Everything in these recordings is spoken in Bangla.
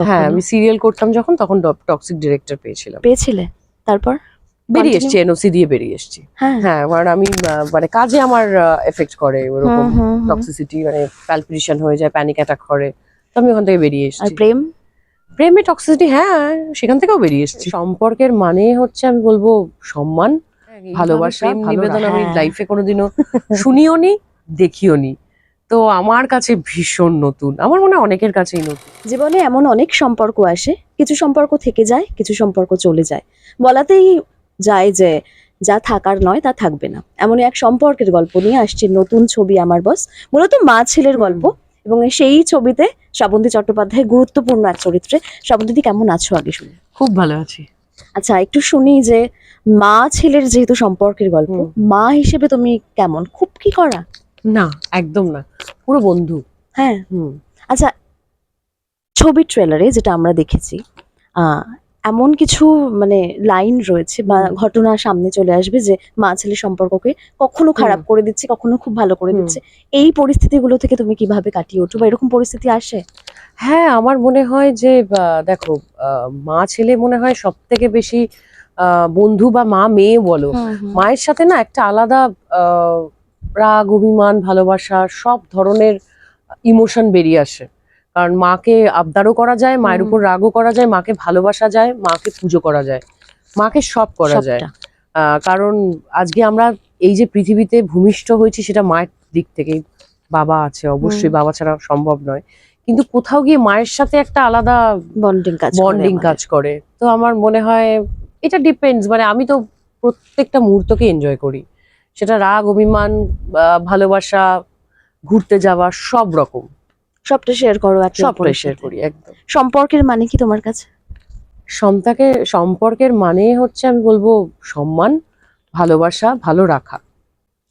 হ্যাঁ আমি সিরিয়াল করতাম যখন তখন টক্সিক ডিরেক্টর পেয়েছিলাম। পেয়েছিলে? তারপর? বেরিয়ে? এসছি এনওসি দিয়ে বেরিয়ে এসছি। হ্যাঁ। হ্যাঁ কারণ আমি মানে কাজে আমার এফেক্ট করে ওরকম। টক্সিসিটি মানে প্যালপিটেশন হয়ে যায় প্যানিক অ্যাটাক করে। তো আমি ওখান থেকে বেরিয়ে আর এসেছি। প্রেম? প্রেমে টক্সিসিটি হ্যাঁ সেখান থেকেও বেরিয়ে এসেছি। সম্পর্কের মানে হচ্ছে আমি বলব সম্মান ভালোবাসা প্রেম নিবেদন আমি হ্যাঁ। লাইফে কোনোদিনও শুনিও নি দেখিও নি তো আমার কাছে ভীষণ নতুন। আমার মনে হয় অনেকের কাছেই নতুন। জীবনে এমন অনেক সম্পর্ক আসে কিছু সম্পর্ক থেকে যায় কিছু সম্পর্ক চলে যায়। বলাতেই যায় যে যা থাকার নয় তা থাকবে না। এমনই এক সম্পর্কের গল্প নিয়ে আসছে নতুন ছবি আমার বস মূলত মা ছেলের গল্প। এবং সেই ছবিতে শ্রাবন্তী চট্টোপাধ্যায় গুরুত্বপূর্ণ এক চরিত্রে। শ্রাবন্তী কেমন আছো আগে শুনি? খুব ভালো আছি। আচ্ছা একটু শুনি যে মা ছেলের যেহেতু সম্পর্কের গল্প মা হিসেবে তুমি কেমন? খুব কি করা? না একদম না। পুরো বন্ধু। হ্যাঁ। হুম। আচ্ছা ছবির ট্রেলারে যেটা আমরা দেখেছি এমন কিছু মানে লাইন রয়েছে বা। ঘটনা সামনে চলে আসবে যে মা ছেলে সম্পর্ককে কখনো খারাপ করে দিচ্ছে কখনো খুব ভালো করে দিচ্ছে। এই পরিস্থিতিগুলো থেকে তুমি কীভাবে কাটিয়ে ওঠো বা এরকম পরিস্থিতি আসে? হ্যাঁ আমার মনে হয় যে দেখো মা ছেলে মনে হয় সব থেকে বেশি আহ, বন্ধু বা মা মেয়ে বলো মায়ের সাথে না একটা আলাদা আহ, রাগ অভিমান ভালোবাসা সব ধরনের ইমোশন বেরিয়ে আসে। কারণ মাকে আবদারও করা যায় মায়ের উপর রাগও করা যায় মাকে ভালোবাসা যায় মাকে পুজো করা যায় মাকে সব করা যায়। আহ, কারণ আজকে আমরা এই যে পৃথিবীতে ভূমিষ্ঠ হয়েছি সেটা মায়ের দিক থেকেই বাবা আছে অবশ্যই বাবা ছাড়া সম্ভব নয়। কিন্তু কোথাও গিয়ে মায়ের সাথে একটা আলাদা বন্ডিং কাজ বন্ডিং কাজ করে। তো আমার মনে হয় এটা ডিপেন্ডস মানে আমি তো প্রত্যেকটা মুহূর্তকে এনজয় করি। সেটা রাগ অভিমান ভালোবাসা ঘুরতে যাওয়া সব রকম। সবটা শেয়ার করো একে সব অপরের শেয়ার। করি একদম। সম্পর্কের মানে কি তোমার কাছে? সন্তাকে সম্পর্কের মানে হচ্ছে আমি বলব সম্মান ভালোবাসা ভালো রাখা।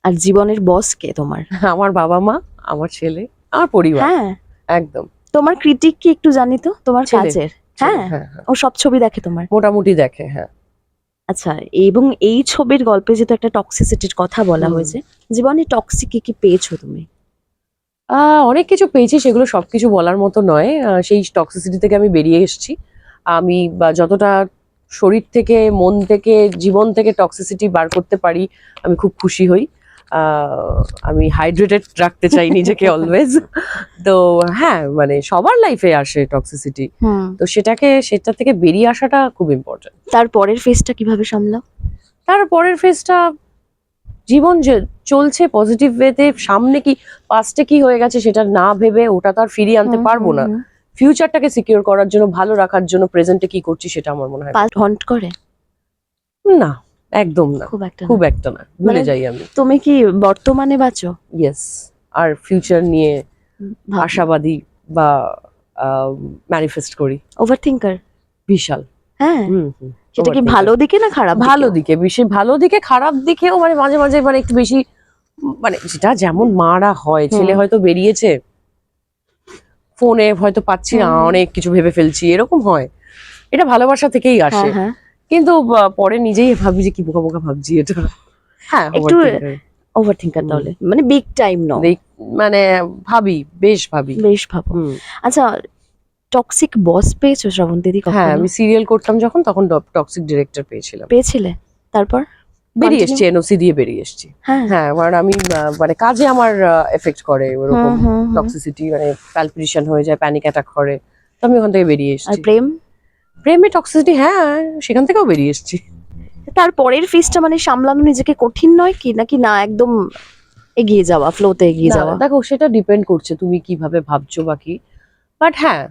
আর জীবনের বস কে তোমার? আমার বাবা মা আমার ছেলে আমার পরিবার। হ্যাঁ। একদম। তোমার ক্রিটিক কি একটু জানি তো? তোমার। কাজের হ্যাঁ। হ্যাঁ হ্যাঁ। ও সব ছবি দেখে তোমার? মোটামুটি দেখে হ্যাঁ। আচ্ছা এবং এই ছবির গল্পে যেহেতু একটা টক্সিসিটির কথা বলা হয়েছে জীবনে টক্সিক কি কি পেয়েছ তুমি? অনেক কিছু পেয়েছি সেগুলো সব কিছু বলার মতো নয়। সেই টক্সিসিটি থেকে আমি বেরিয়ে এসেছি। আমি বা যতটা শরীর থেকে মন থেকে জীবন থেকে টক্সিসিটি বার করতে পারি আমি খুব খুশি হই। আমি হাইড্রেটেড রাখতে চাই নিজেকে অলওয়েজ তো হ্যাঁ মানে সবার লাইফে আসে টক্সিসিটি তো সেটাকে সেটা থেকে বেরিয়ে আসাটা খুব ইম্পর্টেন্ট তার পরের ফেসটা কীভাবে সামলাও? তার পরের ফেজটা জীবন যে চলছে পজিটিভ ওয়েতে সামনে কি পাস্টে কি হয়ে গেছে সেটা না ভেবে ওটা তো আর ফিরিয়ে আনতে পারব না। ফিউচারটাকে সিকিউর করার জন্য ভালো রাখার জন্য প্রেজেন্টে কি করছি সেটা আমার মনে হয় হন্ট করে? না। একদম না। খুব একটা খুব একটা না। ভুলে মানে- যাই আমি। তুমি কি বর্তমানে বাঁচো? ইয়েস আর ফিউচার নিয়ে আশাবাদী বা ম্যানিফেস্ট করি। ওভার থিঙ্কার বিশাল। হ্যাঁ। সেটা কি ভালো দিকে না খারাপ ভালো দিকে দিকে বেশি ভালো দিকে খারাপ দিকেও মানে মাঝে মাঝে মানে একটু বেশি মানে যেটা যেমন মারা হয় ছেলে হয়তো বেরিয়েছে ফোনে হয়তো পাচ্ছি না অনেক কিছু ভেবে ফেলছি এরকম হয়। এটা ভালোবাসা থেকেই আসে। হ্যাঁ হ্যাঁ। কিন্তু পরে নিজেই ভাবি যে কি বোকা বোকা ভাবছি এটা। হ্যাঁ একটু- overthinker। ওভার থিঙ্কার হুম। তাহলে। মানে বিগ টাইম নো মানে ভাবি বেশ ভাবি। বেশ ভাবো। আচ্ছা টক্সিক বস পেয়েছ শ্রাবণ দিদি হ্যাঁ আমি সিরিয়াল করতাম যখন তখন টক্সিক ডিরেক্টর পেয়েছিলাম। পেয়েছিলে? তারপর? বেরিয়ে? এসছি এনওসি দিয়ে বেরিয়ে এসছি। হ্যাঁ। হ্যাঁ কারণ আমি মানে কাজে আমার এফেক্ট করে ওরকম। টক্সিসিটি মানে প্যালপিটেশন হয়ে যায় প্যানিক অ্যাটাক করে। তো আমি ওখান থেকে বেরিয়ে আর প্রেম? প্রেমে টক্সিসিটি হ্যাঁ সেখান থেকেও বেরিয়ে এসেছি। তার পরের মানে সামলানো নিজেকে কঠিন নয় কি নাকি না একদম এগিয়ে যাওয়া ফ্লোতে এগিয়ে যাওয়া? দেখো সেটা ডিপেন্ড করছে তুমি কীভাবে ভাবছ বা কি। বাট হ্যাঁ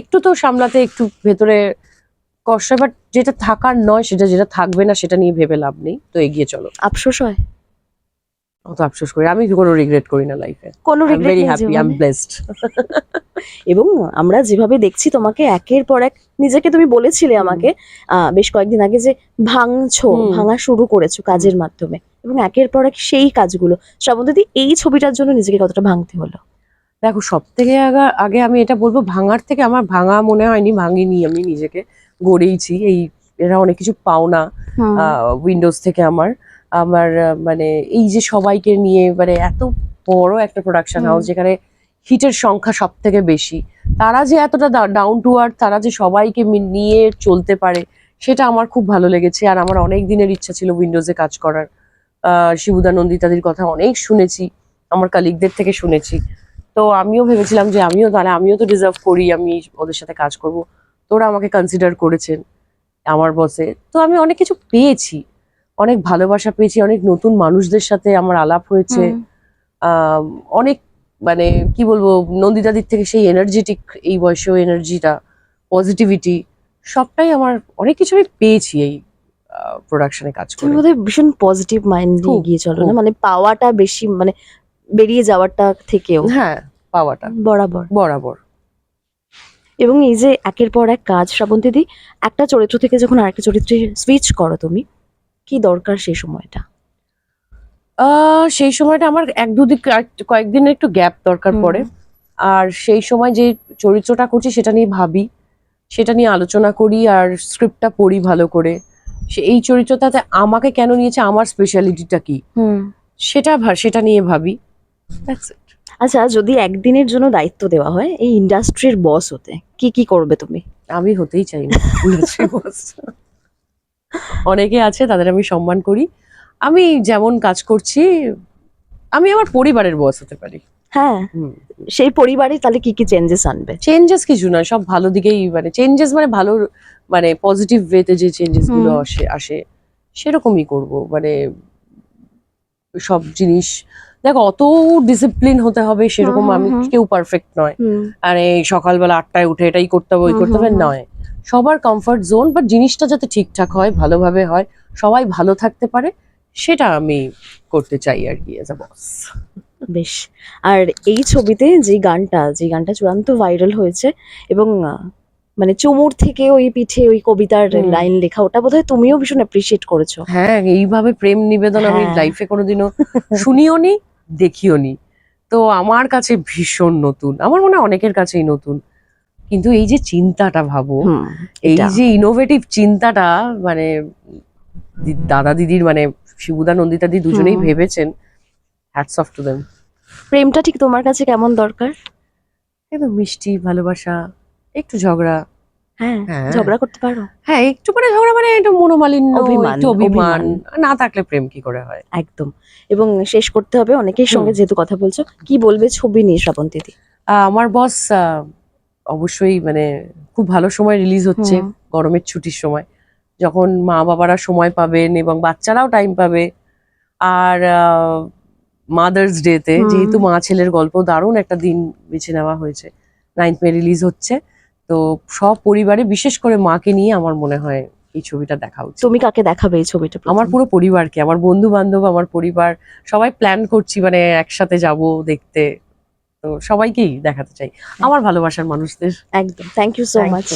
একটু তো সামলাতে একটু ভেতরে কষ্ট বাট যেটা থাকার নয় সেটা যেটা থাকবে না সেটা নিয়ে ভেবে লাভ নেই। তো এগিয়ে চলো। আফসোস হয়? অত আফসোস করি আমি কোনো রিগ্রেট করি না লাইফে কোনো am very happy I am blessed এবং আমরা যেভাবে দেখছি তোমাকে একের পর এক নিজেকে তুমি বলেছিলে আমাকে বেশ কয়েকদিন আগে যে ভাঙছো ভাঙা শুরু করেছ কাজের মাধ্যমে এবং একের পর এক সেই কাজগুলো। শ্রাবণ দিদি এই ছবিটার জন্য নিজেকে কতটা ভাঙতে হলো? দেখো সব থেকে আগা- আগে আমি এটা বলব ভাঙার থেকে আমার ভাঙা মনে হয়নি ভাঙিনি আমি নিজেকে গড়েইছি। এই এরা অনেক কিছু পাওনা উইন্ডোজ থেকে আমার। আমার মানে এই যে সবাইকে নিয়ে মানে এত বড় একটা প্রোডাকশন। হাউস যেখানে হিটের সংখ্যা সব থেকে বেশি। তারা যে এতটা ডাউন টু আর্থ তারা যে সবাইকে নিয়ে চলতে পারে সেটা আমার খুব ভালো লেগেছে। আর আমার অনেক দিনের ইচ্ছা ছিল উইন্ডোজে কাজ করার। শিবুদা নন্দিতাদির কথা অনেক শুনেছি আমার কালিগদের থেকে শুনেছি। তো আমিও ভেবেছিলাম যে আমিও তাহলে আমিও তো ডিজার্ভ করি আমি ওদের সাথে কাজ করব। তোরা আমাকে কনসিডার করেছেন আমার বসে তো আমি অনেক কিছু পেয়েছি অনেক ভালোবাসা পেয়েছি অনেক নতুন মানুষদের সাথে আমার আলাপ হয়েছে। অনেক মানে কি বলব নন্দিতাদির থেকে সেই এনার্জেটিক এই বয়সেও এনার্জিটা পজিটিভিটি সবটাই আমার অনেক কিছু আমি পেয়েছি এই প্রোডাকশনে কাজ করে। বোধহয় ভীষণ পজিটিভ মাইন্ড নিয়ে গিয়ে চলো না মানে পাওয়াটা বেশি মানে বেরিয়ে যাওয়াটা থেকেও। হ্যাঁ পাওয়াটা। বরাবর। বরাবর। এবং এই যে একের পর এক কাজ শ্রাবন্তীদি একটা চরিত্র থেকে যখন আরেকটা চরিত্রে সুইচ করো তুমি কি দরকার সেই সময়টা? সেই সময়টা আমার এক দুদিন কয়েকদিনের একটু গ্যাপ দরকার পড়ে। আর সেই সময় যে চরিত্রটা করছি সেটা নিয়ে ভাবি সেটা নিয়ে আলোচনা করি আর স্ক্রিপ্টটা পড়ি ভালো করে। সে এই চরিত্রটাতে আমাকে কেন নিয়েছে আমার স্পেশালিটিটা কি? হুম। সেটা ভা- সেটা নিয়ে ভাবি। আচ্ছা যদি একদিনের জন্য দায়িত্ব দেওয়া হয় এই ইন্ডাস্ট্রির বস হতে কি কি করবে তুমি? আমি হতেই চাই না। অনেকে আছে তাদের আমি সম্মান করি। আমি যেমন কাজ করছি আমি আমার পরিবারের বস হতে পারি। হ্যাঁ সেই পরিবারে তাহলে কি কি চেঞ্জেস আনবে? চেঞ্জেস কিছু নয় সব ভালো দিকেই মানে চেঞ্জেস মানে ভালো মানে পজিটিভ ওয়েতে যে চেঞ্জেসগুলো আসে আসে সেরকমই করব। মানে সব জিনিস দেখো অত ডিসিপ্লিন হতে হবে সেরকম আমি কেউ পারফেক্ট নয়। আরে সকালবেলা আটটায় উঠে এটাই করতে হবে ওই করতে হবে। নয়। সবার কমফর্ট জোন বাট জিনিসটা যাতে ঠিকঠাক হয় ভালোভাবে হয় সবাই ভালো থাকতে পারে সেটা আমি করতে চাই আর কি আ বস বেশ। আর এই ছবিতে যে গানটা যে গানটা চূড়ান্ত ভাইরাল হয়েছে এবং মানে চুমুর থেকে ওই পিঠে ওই কবিতার লাইন লেখা ওটা বোধহয় তুমিও ভীষণ অ্যাপ্রিসিয়েট করেছ। হ্যাঁ এইভাবে প্রেম নিবেদন আমি হ্যাঁ। লাইফে কোনোদিনও শুনিও নি দেখিও নি। তো আমার কাছে ভীষণ নতুন আমার মনে হয় অনেকের কাছেই নতুন। কিন্তু এই যে চিন্তাটা ভাবো এই যে ইনোভেটিভ চিন্তাটা মানে দাদা দিদির মানে শিবুদা নন্দিতা দি দুজনেই ভেবেছেন হ্যাটস অফ টু দেম প্রেমটা ঠিক তোমার কাছে কেমন দরকার? একদম মিষ্টি ভালোবাসা একটু ঝগড়া। হ্যাঁ হ্যাঁ। ঝগড়া করতে পারো। হ্যাঁ একটু মানে ঝগড়া মানে একটু মনোমালিন্য অভিমান। না থাকলে প্রেম কি করে হয়? একদম। এবং শেষ করতে হবে অনেকের সঙ্গে যেহেতু কথা বলছো কি বলবে ছবি নিয়ে শ্রাবন্তীদি আহ, আমার বস অবশ্যই মানে খুব ভালো সময় রিলিজ হচ্ছে গরমের ছুটির সময়। যখন মা বাবারা সময় পাবেন এবং বাচ্চারাও টাইম পাবে। আর মাদার্স ডেতে। যেহেতু মা ছেলের গল্প দারুণ একটা দিন বেছে নেওয়া হয়েছে। নাইন্থ মে রিলিজ হচ্ছে। তো সব পরিবারে বিশেষ করে মাকে নিয়ে আমার মনে হয় এই ছবিটা দেখা উচিত। তুমি কাকে দেখাবে এই ছবিটা আমার পুরো পরিবারকে আমার বন্ধু বান্ধব আমার পরিবার সবাই প্ল্যান করছি মানে একসাথে যাব দেখতে। তো সবাইকেই দেখাতে চাই। আমার ভালোবাসার মানুষদের। একদম। Thank you so much.